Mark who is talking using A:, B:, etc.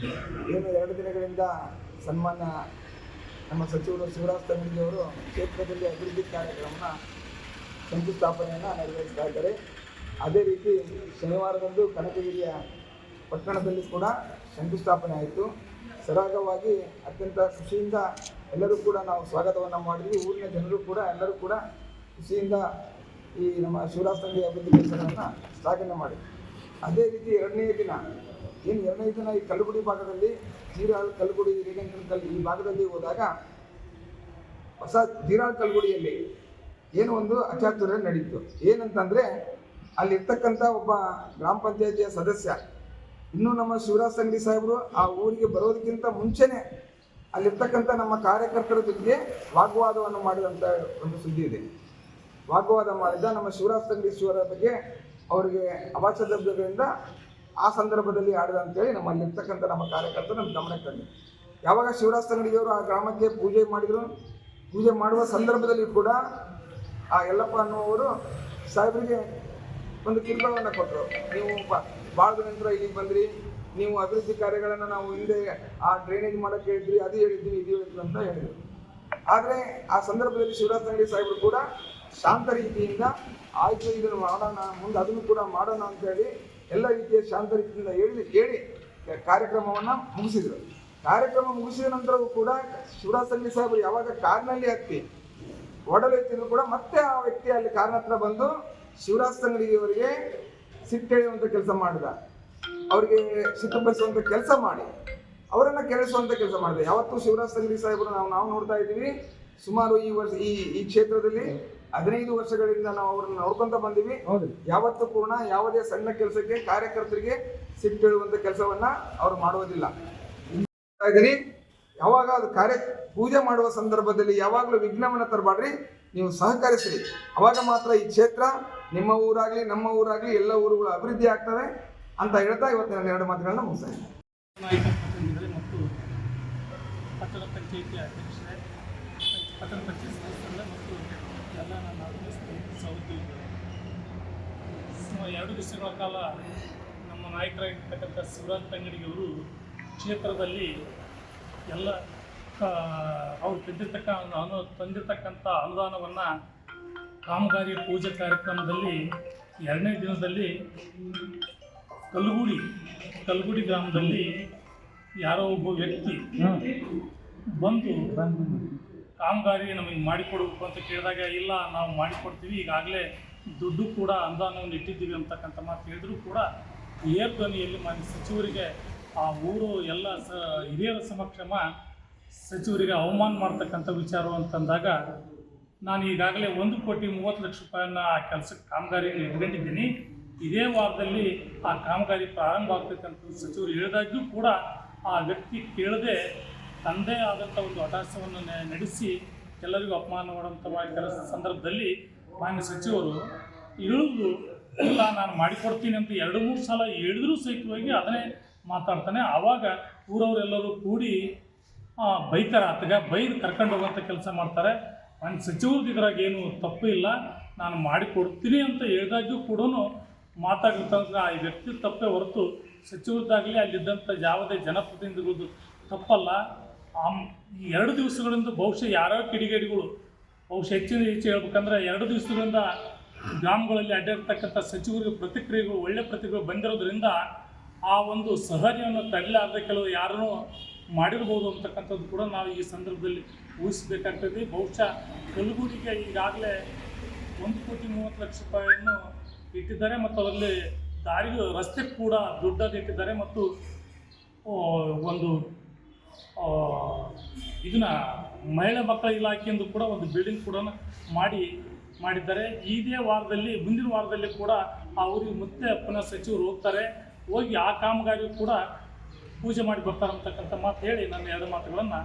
A: ಏನು ಎರಡು ದಿನಗಳಿಂದ ಸನ್ಮಾನ್ಯ ನಮ್ಮ ಸಚಿವರು ಶಿವರಾಜ್ ತಂಗಡಿಯವರು ಕ್ಷೇತ್ರದಲ್ಲಿ ಅಭಿವೃದ್ಧಿ ಕಾರ್ಯಕ್ರಮನ ಶಂಕುಸ್ಥಾಪನೆಯನ್ನು ನೆರವೇರಿಸ್ತಾ ಇದ್ದಾರೆ. ಅದೇ ರೀತಿ ಶನಿವಾರದಂದು ಕನಕಗಿರಿಯ ಪಟ್ಟಣದಲ್ಲಿ ಕೂಡ ಶಂಕುಸ್ಥಾಪನೆ ಆಯಿತು. ಸರಾಗವಾಗಿ ಅತ್ಯಂತ ಖುಷಿಯಿಂದ ಎಲ್ಲರೂ ಕೂಡ ನಾವು ಸ್ವಾಗತವನ್ನು ಮಾಡಿದ್ವಿ. ಊರಿನ ಜನರು ಕೂಡ ಎಲ್ಲರೂ ಕೂಡ ಖುಷಿಯಿಂದ ಈ ನಮ್ಮ ಶಿವರಾಜ್ ತಂಗಡಿ ಅಭಿವೃದ್ಧಿ ಕೆಲಸಗಳನ್ನು ಶ್ಲಾಘನೆ ಮಾಡಿ ಅದೇ ರೀತಿ ಎರಡನೇ ದಿನ ಏನು ಎರಡನೇ ದಿನ ಈ ಕಲ್ಲುಗುಡಿ ಭಾಗದಲ್ಲಿ ಜೀರಾಳ್ ಕಲ್ಲುಗುಡಿ ರೇಖಾಂಕನದಲ್ಲಿ ಈ ಭಾಗದಲ್ಲಿ ಹೋದಾಗ ಹೊಸ ಜೀರಾಳ್ ಕಲ್ಗುಡಿಯಲ್ಲಿ ಏನು ಒಂದು ಅಚಾತುರ್ಯ ನಡೀತು. ಏನಂತಂದರೆ, ಅಲ್ಲಿರ್ತಕ್ಕಂಥ ಒಬ್ಬ ಗ್ರಾಮ ಪಂಚಾಯತಿಯ ಸದಸ್ಯ, ಇನ್ನೂ ನಮ್ಮ ಶಿವರಾಜ್ ಸಂಗಡಿ ಸಾಹೇಬರು ಆ ಊರಿಗೆ ಬರೋದಕ್ಕಿಂತ ಮುಂಚೆನೆ ಅಲ್ಲಿರ್ತಕ್ಕಂಥ ನಮ್ಮ ಕಾರ್ಯಕರ್ತರ ಜೊತೆಗೆ ವಾಗ್ವಾದವನ್ನು ಮಾಡಿದಂಥ ಒಂದು ಸುದ್ದಿ ಇದೆ. ವಾಗ್ವಾದ ಮಾಡಿದ ನಮ್ಮ ಶಿವರಾಜ್ ಸಂಗಡೀಶ್ವರ ಬಗ್ಗೆ ಅವರಿಗೆ ಅವಾಚ್ಯದಬ್ದಗಳಿಂದ ಆ ಸಂದರ್ಭದಲ್ಲಿ ಆಡಿದ ಅಂತೇಳಿ ನಮ್ಮಲ್ಲಿರ್ತಕ್ಕಂಥ ನಮ್ಮ ಕಾರ್ಯಕರ್ತರು ನಮ್ಮ ಗಮನಕ್ಕೆ ತಂದರು. ಯಾವಾಗ ಶಿವರಾಜ್ ತಂಗಡಿಯವರು ಆ ಗ್ರಾಮಕ್ಕೆ ಪೂಜೆ ಮಾಡಿದರು, ಪೂಜೆ ಮಾಡುವ ಸಂದರ್ಭದಲ್ಲಿ ಕೂಡ ಆ ಯಲ್ಲಪ್ಪ ಅನ್ನುವರು ಸಾಹೇಬರಿಗೆ ಒಂದು ಕಿರುಕುಳವನ್ನು ಕೊಟ್ಟರು ನೀವು ಭಾಳ ದಿನಂತರ ಇಲ್ಲಿಗೆ ಬಂದ್ರಿ, ನೀವು ಅಭಿವೃದ್ಧಿ ಕಾರ್ಯಗಳನ್ನು ನಾವು ಹಿಂದೆ ಆ ಡ್ರೈನೇಜ್ ಮಾಡೋಕ್ಕೆ ಹೇಳಿದ್ರಿ, ಅದು ಹೇಳಿದ್ವಿ, ಇದು ಹೇಳಿದ್ವಿ ಅಂತ ಹೇಳಿದರು. ಆದರೆ ಆ ಸಂದರ್ಭದಲ್ಲಿ ಶಿವರಾಜ್ ತಂಗಡಿ ಸಾಹೇಬರು ಕೂಡ ಶಾಂತ ರೀತಿಯಿಂದ ಆಯ್ತು, ಇದನ್ನು ಮಾಡೋಣ, ಮುಂದೆ ಅದನ್ನು ಕೂಡ ಮಾಡೋಣ ಅಂತ ಹೇಳಿ ಎಲ್ಲ ರೀತಿಯ ಶಾಂತ ರೀತಿಯಿಂದ ಹೇಳಿ ಹೇಳಿ ಕಾರ್ಯಕ್ರಮವನ್ನು ಮುಗಿಸಿದರು. ಕಾರ್ಯಕ್ರಮ ಮುಗಿಸಿದ ನಂತರವೂ ಕೂಡ ಶಿವರಾಜ್ ತಂಗಡಿ ಸಾಹೇಬರು ಯಾವಾಗ ಕಾರ್ನಲ್ಲಿ ಹತ್ತಿ ಒಡಲೆತ್ತಿದ್ರು ಕೂಡ ಮತ್ತೆ ಆ ವ್ಯಕ್ತಿ ಅಲ್ಲಿ ಕಾರ್ನ ಹತ್ರ ಬಂದು ಶಿವರಾಜ್ ಸಂಗಡಿಯವರಿಗೆ ಸಿಟ್ಟೆಳೆಯುವಂಥ ಕೆಲಸ ಮಾಡಿದ. ಅವರಿಗೆ ಸಿಟ್ಟು ಬಯಸುವಂಥ ಕೆಲಸ ಮಾಡಿ. ಅವರನ್ನು ಕೆರಳಿಸುವಂಥ ಕೆಲಸ ಮಾಡಿದೆ. ಯಾವತ್ತೂ ಶಿವರಾಜ್ ಸಂಗಡಿ ಸಾಹೇಬರು ನಾವು ನಾವು ನೋಡ್ತಾ ಇದ್ದೀವಿ. ಸುಮಾರು ಈ ವರ್ಷ ಈ ಈ ಕ್ಷೇತ್ರದಲ್ಲಿ ಹದಿನೈದು ವರ್ಷಗಳಿಂದ ನಾವು ಅವ್ರನ್ನ ನೋಡ್ಕೊಂತ ಬಂದೀವಿ. ಯಾವತ್ತೂ ಪೂರ್ಣ ಯಾವುದೇ ಸಣ್ಣ ಕೆಲಸಕ್ಕೆ ಕಾರ್ಯಕರ್ತರಿಗೆ ಸಿಟ್ಟೇಳುವಂಥ ಕೆಲಸವನ್ನ ಅವ್ರು ಮಾಡುವುದಿಲ್ಲ. ಇದ್ದೀನಿ ಯಾವಾಗ ಅದು ಕಾರ್ಯ ಪೂಜೆ ಮಾಡುವ ಸಂದರ್ಭದಲ್ಲಿ ಯಾವಾಗಲೂ ವಿಘ್ನವನ್ನ ತರಬಾಡ್ರಿ ನೀವು ಸಹಕರಿಸ್ರಿ. ಅವಾಗ ಮಾತ್ರ ಈ ಕ್ಷೇತ್ರ ನಿಮ್ಮ ಊರಾಗ್ಲಿ ನಮ್ಮ ಊರಾಗ್ಲಿ ಎಲ್ಲ ಊರುಗಳು ಅಭಿವೃದ್ಧಿ ಆಗ್ತವೆ ಅಂತ ಹೇಳ್ತಾ ಇವತ್ತು ನಾನು ಎರಡು ಮಾತುಗಳನ್ನ ಮುಗಿಸ್ತಾ ಇದ್ದೀನಿ.
B: ಮತ್ತು ಪಟ್ಟಣ ಪಂಚಾಯಿತಿ ಅಧ್ಯಕ್ಷರೇ ಪಟ್ಟಣ ಪಂಚಾಯತ್ ಸದಸ್ಯರೇ ಮತ್ತು ಎಲ್ಲ ನನ್ನ ಸುಮಾರು ಎರಡು ದಿವಸಗಳ ಕಾಲ ನಮ್ಮ ನಾಯಕರಾಗಿರ್ತಕ್ಕಂಥ ಶಿವರಾಜ್ ತಂಗಡಿಯವರು ಕ್ಷೇತ್ರದಲ್ಲಿ ಎಲ್ಲ ಅವ್ರು ತಂದಿರ್ತಕ್ಕ ಅನು ತಂದಿರ್ತಕ್ಕಂಥ ಅನುದಾನವನ್ನು ಕಾಮಗಾರಿ ಪೂಜೆ ಕಾರ್ಯಕ್ರಮದಲ್ಲಿ ಎರಡನೇ ದಿನದಲ್ಲಿ ಕಲ್ಗುಡಿ ಕಲ್ಗುಡಿ ಗ್ರಾಮದಲ್ಲಿ ಯಾರೋ ಒಬ್ಬ ವ್ಯಕ್ತಿ ಬಂದು ಕಾಮಗಾರಿ ನಮಗೆ ಮಾಡಿಕೊಡ್ಬೇಕು ಅಂತ ಕೇಳಿದಾಗ, ಇಲ್ಲ, ನಾವು ಮಾಡಿಕೊಡ್ತೀವಿ, ಈಗಾಗಲೇ ದುಡ್ಡು ಕೂಡ ಅನುದಾನವನ್ನು ಇಟ್ಟಿದ್ದೀವಿ ಅಂತಕ್ಕಂಥ ಮಾತು ಹೇಳಿದ್ರು ಕೂಡ ಏರ್ ಧ್ವನಿಯಲ್ಲಿ ಮಾನ್ಯ ಸಚಿವರಿಗೆ ಆ ಊರು ಎಲ್ಲ ಸ, ಹಿರಿಯರ ಸಮಕ್ಷಮ ಸಚಿವರಿಗೆ ಅವಮಾನ ಮಾಡ್ತಕ್ಕಂಥ ವಿಚಾರ ಅಂತಂದಾಗ, ನಾನು ಈಗಾಗಲೇ ಒಂದು ಕೋಟಿ ಮೂವತ್ತು ಲಕ್ಷ ರೂಪಾಯಿನ ಆ ಕೆಲಸಕ್ಕೆ ಕಾಮಗಾರಿಯನ್ನು ಇಟ್ಕೊಂಡಿದ್ದೀನಿ. ಇದೇ ವಾರದಲ್ಲಿ ಆ ಕಾಮಗಾರಿ ಪ್ರಾರಂಭ ಆಗ್ತಕ್ಕಂಥ ಸಚಿವರು ಹೇಳಿದಾಗ್ಯೂ ಕೂಡ ಆ ವ್ಯಕ್ತಿ ಕೇಳದೆ ತಂದೆ ಆದಂಥ ಒಂದು ಹಠಾಸವನ್ನು ನಡೆಸಿ ಎಲ್ಲರಿಗೂ ಅಪಮಾನ ಮಾಡುವಂಥ ಕೆಲಸ ಸಂದರ್ಭದಲ್ಲಿ ಮಾನ್ಯ ಸಚಿವರು ಇಳಿದು ಇಲ್ಲ, ನಾನು ಮಾಡಿಕೊಡ್ತೀನಿ ಅಂತ ಎರಡು ಮೂರು ಸಲ ಹೇಳಿದ್ರೂ ಸಹಿತವಾಗಿ ಅದನ್ನೇ ಮಾತಾಡ್ತಾನೆ. ಆವಾಗ ಊರವರೆಲ್ಲರೂ ಕೂಡಿ ಬೈತಾರೆ, ಆತಗ ಬೈದು ಕರ್ಕೊಂಡು ಹೋಗುವಂಥ ಕೆಲಸ ಮಾಡ್ತಾರೆ. ಮಾನ್ಯ ಸಚಿವರದ್ದು ಇದ್ರಾಗ ಏನು ತಪ್ಪು ಇಲ್ಲ. ನಾನು ಮಾಡಿಕೊಡ್ತೀನಿ ಅಂತ ಹೇಳಿದಾಗ್ಯೂ ಕೂಡ ಮಾತಾಡಿರ್ತಂದ್ರೆ ಆ ವ್ಯಕ್ತಿ ತಪ್ಪೇ ಹೊರತು ಸಚಿವರದ್ದಾಗಲಿ ಅಲ್ಲಿದ್ದಂಥ ಯಾವುದೇ ಜನಪ್ರತಿನಿಧಿಗಳದ್ದು ತಪ್ಪಲ್ಲ. ಆ ಈ ಎರಡು ದಿವಸಗಳಿಂದ ಬಹುಶಃ ಯಾರ್ಯಾವ ಕಿಡಿಗೇಡಿಗಳು ಬಹುಶಃ ಹೆಚ್ಚಿನ ಹೆಚ್ಚು ಹೇಳ್ಬೇಕಂದ್ರೆ ಎರಡು ದಿವಸಗಳಿಂದ ಗ್ರಾಮಗಳಲ್ಲಿ ಅಡ್ಡಿರ್ತಕ್ಕಂಥ ಸಚಿವರಿಗೆ ಪ್ರತಿಕ್ರಿಯೆಗಳು, ಒಳ್ಳೆ ಪ್ರತಿಕ್ರಿಯೆ ಬಂದಿರೋದ್ರಿಂದ ಆ ಒಂದು ಸಹಜವನ್ನು ತಡಲಾರ್ದ ಕೆಲವು ಯಾರನ್ನು ಮಾಡಿರ್ಬೋದು ಅಂತಕ್ಕಂಥದ್ದು ಕೂಡ ನಾವು ಈ ಸಂದರ್ಭದಲ್ಲಿ ಊಹಿಸಬೇಕಾಗ್ತದೆ. ಬಹುಶಃ ಕಲಬುರಗಿಗೆ ಈಗಾಗಲೇ ಒಂದು ಕೋಟಿ ಮೂವತ್ತು ಲಕ್ಷ ರೂಪಾಯಿಯನ್ನು ಇಟ್ಟಿದ್ದಾರೆ ಮತ್ತು ಅದರಲ್ಲಿ ದಾರಿಗೆ ರಸ್ತೆ ಕೂಡ ದುಡ್ಡನ್ನು ಇಟ್ಟಿದ್ದಾರೆ ಮತ್ತು ಒಂದು ಇದನ್ನ ಮಹಿಳಾ ಮಕ್ಕಳ ಇಲಾಖೆಯಿಂದ ಕೂಡ ಒಂದು ಬಿಲ್ಡಿಂಗ್ ಕೂಡ ಮಾಡಿ, ಮಾಡಿದ್ದಾರೆ. ಇದೇ ವಾರದಲ್ಲಿ, ಮುಂದಿನ ವಾರದಲ್ಲಿ ಕೂಡ ಆ ಊರಿಗೆ ಮತ್ತೆ ಪುನಃ ಸಚಿವರು ಹೋಗ್ತಾರೆ. ಹೋಗಿ ಆ ಕಾಮಗಾರಿ ಕೂಡ ಪೂಜೆ ಮಾಡಿ ಬರ್ತಾರೆ ಅಂತಕ್ಕಂಥ ಮಾತು ಹೇಳಿ ನನ್ನ ಎರಡು ಮಾತುಗಳನ್ನು